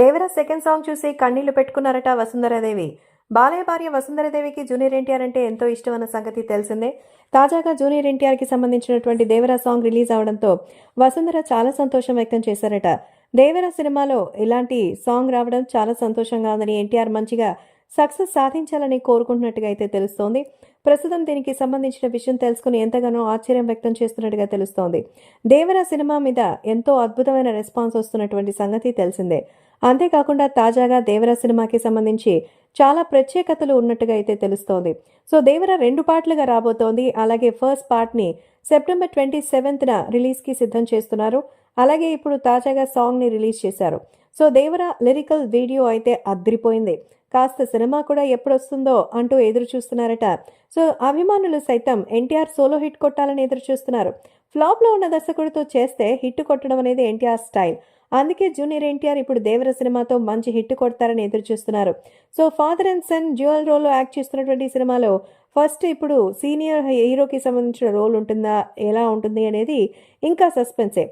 దేవర second song చూసి కన్నీళ్ళు పెట్టుకున్నారట వసుంధరాదేవి. బాలయ్య భార్య వసుంధరాదేవికి జూనియర్ ఎన్టీఆర్ అంటే ఎంతో ఇష్టం అన్న సంగతి తెలిసిందే. తాజాగా జూనియర్ ఎన్టీఆర్కి సంబంధించినటువంటి దేవర సాంగ్ రిలీజ్ అవడంతో వసుంధర చాలా సంతోషం వ్యక్తం చేశారట. దేవర సినిమాలో ఇలాంటి సాంగ్ రావడం చాలా సంతోషంగా ఉందని ఎన్టీఆర్ మంచిగా సక్సెస్ సాధించాలని కోరుకుంటున్నట్టుగా అయితే తెలుస్తోంది. ప్రస్తుతం దీనికి సంబంధించిన విషయం తెలుసుకుని ఎంతగానో ఆశ్చర్యం వ్యక్తం చేస్తున్నట్టుగా తెలుస్తోంది. దేవర సినిమా మీద ఎంతో అద్భుతమైన రెస్పాన్స్ వస్తున్నటువంటి సంగతి తెలిసిందే. అంతేకాకుండా తాజాగా దేవర సినిమాకి సంబంధించి చాలా ప్రత్యేకతలు ఉన్నట్టుగా అయితే తెలుస్తోంది. సో దేవర రెండు పార్ట్లుగా రాబోతోంది. అలాగే ఫస్ట్ పార్ట్ని సెప్టెంబర్ ట్వంటీ సెవెంత్న రిలీజ్కి సిద్ధం చేస్తున్నారు. అలాగే ఇప్పుడు తాజాగా సాంగ్ని రిలీజ్ చేశారు. సో దేవర లిరికల్ వీడియో అయితే అద్రిపోయింది. కాస్త సినిమా కూడా ఎప్పుడొస్తుందో అంటూ ఎదురు చూస్తున్నారట సో అభిమానులు సైతం ఎన్టీఆర్ సోలో హిట్ కొట్టాలని ఎదురు చూస్తున్నారు ఫ్లాప్లో ఉన్న దర్శకుడితో చేస్తే హిట్ కొట్టడం అనేది ఎన్టీఆర్ స్టైల్. అందుకే జూనియర్ ఎన్టీఆర్ ఇప్పుడు దేవర సినిమాతో మంచి హిట్ కొడతారని ఎదురు చూస్తున్నారు so father and son dual రోల్లో యాక్ట్ చేస్తున్నటువంటి సినిమాలో ఫస్ట్ ఇప్పుడు సీనియర్ హీరోకి సంబంధించిన రోల్ ఉంటుందా ఎలా ఉంటుంది అనేది ఇంకా సస్పెన్సే.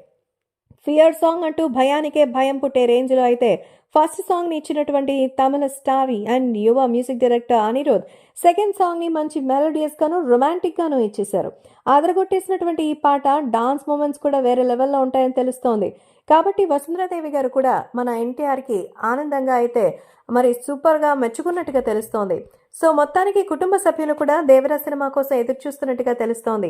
ఫియర్ సాంగ్ అంటూ భయానికే భయం పుట్టే రేంజ్లో అయితే ఫస్ట్ సాంగ్ని ఇచ్చినటువంటి తమిళ స్టార్ అండ్ యువ మ్యూజిక్ డైరెక్టర్ అనిరుద్ సెకండ్ సాంగ్ని మంచి మెలోడియస్ గాను రొమాంటిక్ గాను ఇచ్చేశారు. ఆదరగొట్టేసినటువంటి ఈ పాట డాన్స్ మూమెంట్స్ కూడా వేరే లెవెల్లో ఉంటాయని తెలుస్తోంది. కాబట్టి వసుంధరాదేవి గారు కూడా మన ఎన్టీఆర్కి ఆనందంగా అయితే మరి సూపర్గా మెచ్చుకున్నట్టుగా తెలుస్తోంది. సో మొత్తానికి కుటుంబ సభ్యులు కూడా దేవరా సినిమా కోసం ఎదురు చూస్తున్నట్టుగా తెలుస్తోంది.